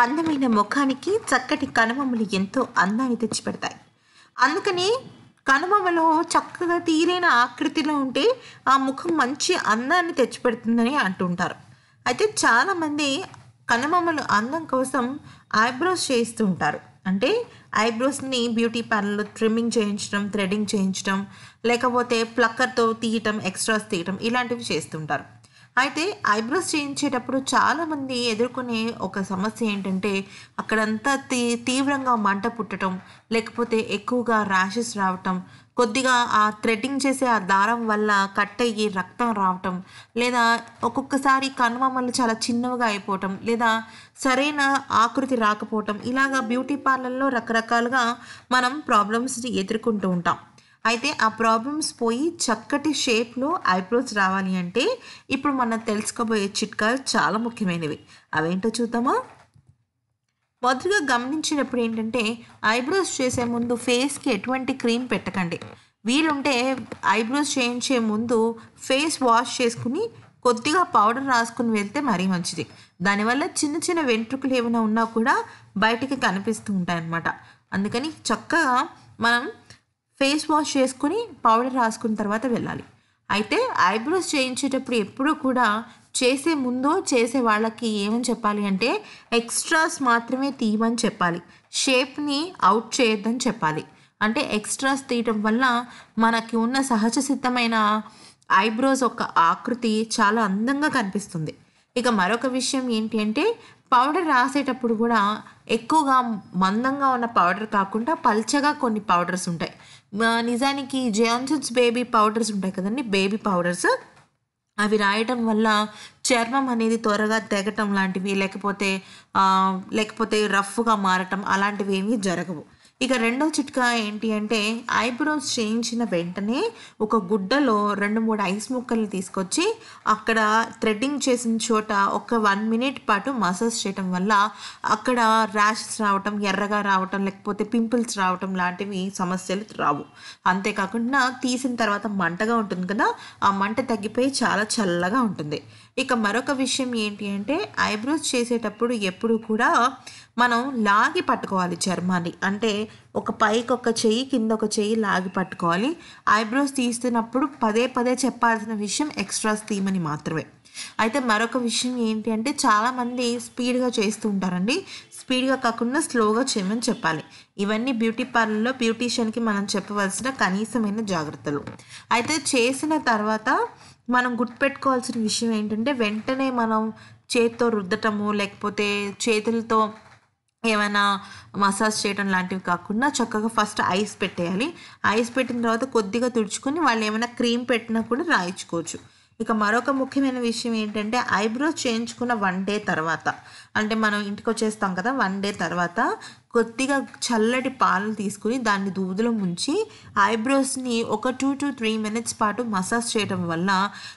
అందమైన ముఖానికి చక్కటి కనుమమ్మలు ఎంతో అందాన్ని తెచ్చిపెడతాయి. అందుకని కనుబొమ్మలో చక్కగా తీరైన ఆకృతిలో ఉంటే ఆ ముఖం మంచి అందాన్ని తెచ్చిపెడుతుందని అంటుంటారు అయితే చాలామంది కనుమమ్మలు అందం కోసం ఐబ్రోస్ చేస్తూ ఉంటారు. అంటే ఐబ్రోస్ని బ్యూటీ పార్లర్లో ట్రిమ్మింగ్ చేయించడం థ్రెడింగ్ చేయించడం లేకపోతే ప్లక్కర్తో తీయటం ఎక్స్ట్రాస్ తీయటం ఇలాంటివి చేస్తుంటారు అయితే ఐబ్రోస్ చేయించేటప్పుడు చాలామంది ఎదుర్కొనే ఒక సమస్య ఏంటంటే అక్కడంతా తీ తీవ్రంగా మంట పుట్టడం లేకపోతే ఎక్కువగా ర్యాషెస్ రావటం కొద్దిగా ఆ థ్రెడ్డింగ్ చేసే ఆ దారం వల్ల కట్ అయ్యి రక్తం రావటం లేదా ఒక్కొక్కసారి కనుమమ్మలు చాలా చిన్నవిగా అయిపోవటం లేదా సరైన ఆకృతి రాకపోవటం ఇలాగా బ్యూటీ పార్లర్లో రకరకాలుగా మనం ప్రాబ్లమ్స్ని ఎదుర్కొంటూ ఉంటాం. అయితే ఆ ప్రాబ్లమ్స్ పోయి చక్కటి షేప్లో ఐబ్రోస్ రావాలి అంటే ఇప్పుడు మనం తెలుసుకోబోయే చిట్కాలు చాలా ముఖ్యమైనవి. అవేంటో చూద్దామా? మొదటిగా గమనించినప్పుడు ఏంటంటే ఐబ్రోస్ చేసే ముందు ఫేస్కి ఎటువంటి క్రీమ్ పెట్టకండి. వీలుంటే ఐబ్రోస్ చేయించే ముందు ఫేస్ వాష్ చేసుకుని కొద్దిగా పౌడర్ రాసుకుని వెళ్తే మరీ మంచిది. దానివల్ల చిన్న చిన్న వెంట్రుకలు ఏమైనా ఉన్నా కూడా బయటికి కనిపిస్తూ ఉంటాయి అన్నమాట అందుకని చక్కగా మనం ఫేస్ వాష్ చేసుకుని పౌడర్ రాసుకున్న తర్వాత వెళ్ళాలి. అయితే ఐబ్రోస్ చేయించేటప్పుడు ఎప్పుడూ కూడా చేసే ముందు చేసే వాళ్ళకి ఏమని చెప్పాలి అంటే ఎక్స్ట్రాస్ మాత్రమే తీయమని చెప్పాలి. షేప్ని అవుట్ చేయొద్దని చెప్పాలి. అంటే ఎక్స్ట్రాస్ తీయటం వల్ల మనకి ఉన్న సహజ సిద్ధమైన ఐబ్రోస్ ఒక ఆకృతి చాలా అందంగా కనిపిస్తుంది. ఇక మరొక విషయం ఏంటి అంటే పౌడర్ రాసేటప్పుడు కూడా ఎక్కువగా మందంగా ఉన్న పౌడర్ కాకుండా పల్చగా కొన్ని పౌడర్స్ ఉంటాయి. నిజానికి జాన్సన్స్ బేబీ పౌడర్స్ ఉంటాయి కదండి బేబీ పౌడర్స్. అవి రాయటం వల్ల చర్మం అనేది త్వరగా తెగటం లాంటివి లేకపోతే లేకపోతే రఫ్గా మారటం అలాంటివి ఏమీ జరగవు. ఇక రెండో చిట్కా ఏంటి అంటే ఐబ్రోస్ చేయించిన వెంటనే ఒక గుడ్డలో రెండు మూడు ఐస్ ముక్కల్ని తీసుకొచ్చి అక్కడ థ్రెడ్డింగ్ చేసిన చోట ఒక వన్ మినిట్ పాటు మసాజ్ చేయటం వల్ల అక్కడ ర్యాషెస్ రావటం ఎర్రగా రావటం లేకపోతే పింపుల్స్ రావటం లాంటివి సమస్యలు రావు. అంతేకాకుండా తీసిన తర్వాత మంటగా ఉంటుంది కదా ఆ మంట తగ్గిపోయి చాలా చల్లగా ఉంటుంది. ఇక మరొక విషయం ఏంటి అంటే ఐబ్రోస్ చేసేటప్పుడు ఎప్పుడు కూడా మనం లాగి పట్టుకోవాలి చర్మాన్ని. అంటే ఒక పైకి ఒక చెయ్యి కింద ఒక చెయ్యి లాగి పట్టుకోవాలి. ఐబ్రోస్ తీస్తున్నప్పుడు పదే పదే చెప్పాల్సిన విషయం ఎక్స్ట్రాస్ తీయమని మాత్రమే. అయితే మరొక విషయం ఏంటి అంటే చాలామంది స్పీడ్గా చేస్తూ ఉంటారండి. స్పీడ్గా కాకుండా స్లోగా చేయమని చెప్పాలి. ఇవన్నీ బ్యూటీ పార్లర్లో బ్యూటీషియన్కి మనం చెప్పవలసిన కనీసమైన జాగ్రత్తలు. అయితే చేసిన తర్వాత మనం గుర్తుపెట్టుకోవాల్సిన విషయం ఏంటంటే వెంటనే మనం చేతితో రుద్దటము లేకపోతే చేతులతో ఏమైనా మసాజ్ చేయడం లాంటివి కాకుండా చక్కగా ఫస్ట్ ఐస్ పెట్టేయాలి. ఐస్ పెట్టిన తర్వాత కొద్దిగా తుడుచుకొని వాళ్ళు ఏమైనా క్రీమ్ పెట్టినా కూడా రాయించుకోవచ్చు. ఇక మరొక ముఖ్యమైన విషయం ఏంటంటే ఐబ్రో చేయించుకున్న వన్ డే తర్వాత. అంటే మనం ఇంటికి వచ్చేస్తాం కదా వన్ డే తర్వాత కొద్దిగా చల్లటి పాలు తీసుకుని దాన్ని దూదులో ముంచి ఐబ్రోస్ని ఒక టూ టు త్రీ మినిట్స్ పాటు మసాజ్ చేయడం వల్ల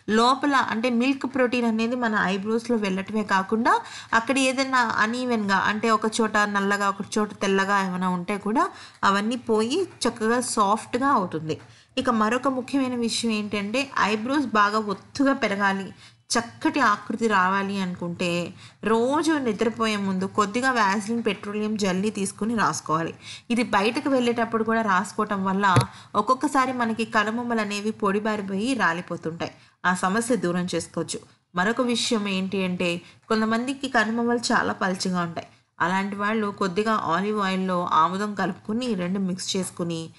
లోపల అంటే మిల్క్ ప్రోటీన్ అనేది మన ఐబ్రోస్లో వెళ్ళటమే కాకుండా అక్కడ ఏదైనా అనీవెన్గా అంటే ఒక చోట నల్లగా ఒక చోట తెల్లగా ఏమైనా ఉంటే కూడా అవన్నీ పోయి చక్కగా సాఫ్ట్గా అవుతుంది. ఇక మరొక ముఖ్యమైన విషయం ఏంటంటే ఐబ్రోస్ బాగా ఒత్తుగా పెరగాలి. చక్కటి ఆకృతి రావాలి అనుకుంటే రోజు నిద్రపోయే ముందు కొద్దిగా వ్యాసిలిన్ పెట్రోలియం జల్లి తీసుకుని రాసుకోవాలి. ఇది బయటకు వెళ్ళేటప్పుడు కూడా రాసుకోవటం వల్ల ఒక్కొక్కసారి మనకి కనుబొమ్మలు అనేవి పొడిబారిపోయి రాలిపోతుంటాయి. ఆ సమస్య దూరం చేసుకోవచ్చు. మరొక విషయం ఏంటి అంటే కొంతమందికి కనుబొమ్మలు చాలా పలుచగా ఉంటాయి. అలాంటి వాళ్ళు కొద్దిగా ఆలివ్ ఆయిల్లో ఆముదం కలుపుకొని రెండు మిక్స్ చేసుకుని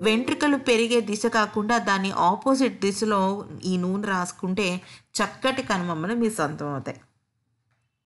వెంట్రుకలు పెరిగే దిశ కాకుండా దాని ఆపోజిట్ దిశలో ఈ నూనె రాసుకుంటే చక్కటి కనుమమ్మలు మీ సొంతం అవుతాయి.